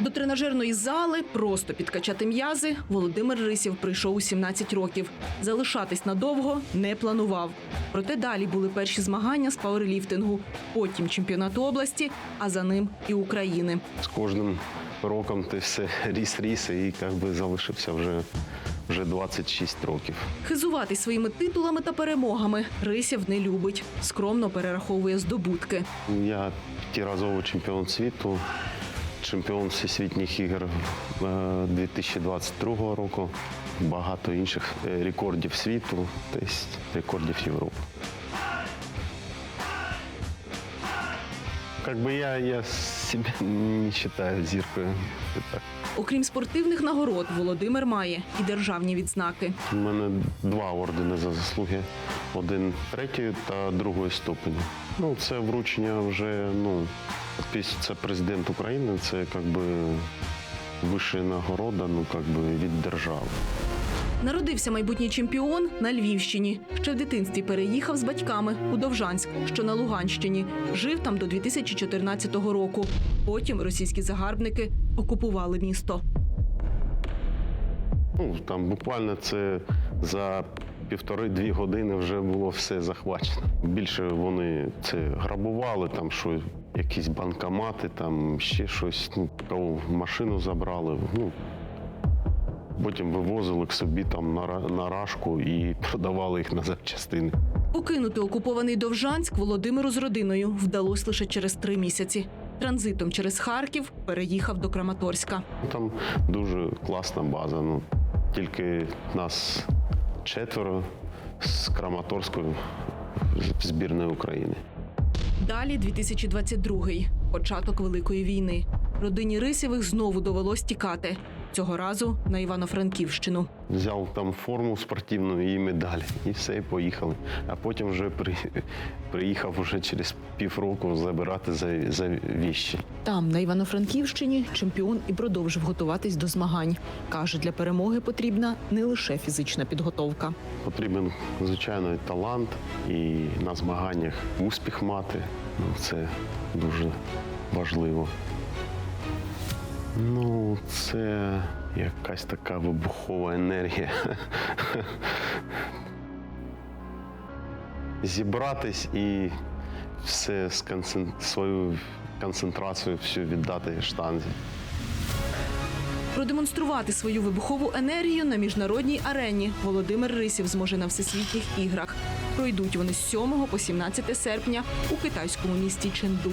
До тренажерної зали просто підкачати м'язи Володимир Рисів прийшов у 17 років. Залишатись надовго не планував. Проте далі були перші змагання з пауерліфтингу, потім чемпіонат області, а за ним і України. З кожним роком ти все ріс ріс і як би залишився вже, вже 26 років. Хизуватись своїми титулами та перемогами Рисів не любить. Скромно перераховує здобутки. Я п'ятиразовий чемпіон світу, чемпіон всесвітніх ігор е, 2022 року, багато інших е, рекордів світу, тобто рекордів Європи. Как бы я, я себя не вважаю зіркою. Окрім спортивних нагород, Володимир має і державні відзнаки. У мене два ордени за заслуги. Один третьої та другої ступені. Ну, це вручення вже, ну, це президент України, це як би вища нагорода, ну, як би від держави. Народився майбутній чемпіон на Львівщині. Ще в дитинстві переїхав з батьками у Довжанськ, що на Луганщині. Жив там до 2014 року. Потім російські загарбники окупували місто. Ну, там буквально це за півтори-дві години вже було все захвачено. Більше вони це грабували, там що якісь банкомати, там ще щось, ну, машину забрали. Ну, потім вивозили к собі там на, на рашку і продавали їх на запчастини. Покинути окупований Довжанськ Володимиру з родиною вдалося лише через три місяці. Транзитом через Харків переїхав до Краматорська. Там дуже класна база. Ну, тільки нас четверо з Краматорської збірної України. Далі 2022-й – початок Великої війни. Родині Рисєвих знову довелось тікати. Цього разу на Івано-Франківщину. Взяв там форму спортивну і медаль, і все, і поїхали. А потім вже при, приїхав вже через півроку забирати за, за віщі. Там, на Івано-Франківщині, чемпіон і продовжив готуватись до змагань. Каже, для перемоги потрібна не лише фізична підготовка. Потрібен, звичайно, і талант, і на змаганнях успіх мати. Ну, це дуже важливо. Ну, це якась така вибухова енергія. Зібратись і все свою концентрацію всю віддати штанзі. Продемонструвати свою вибухову енергію на міжнародній арені Володимир Рисів зможе на всесвітніх іграх. Пройдуть вони з 7 по 17 серпня у китайському місті Ченду.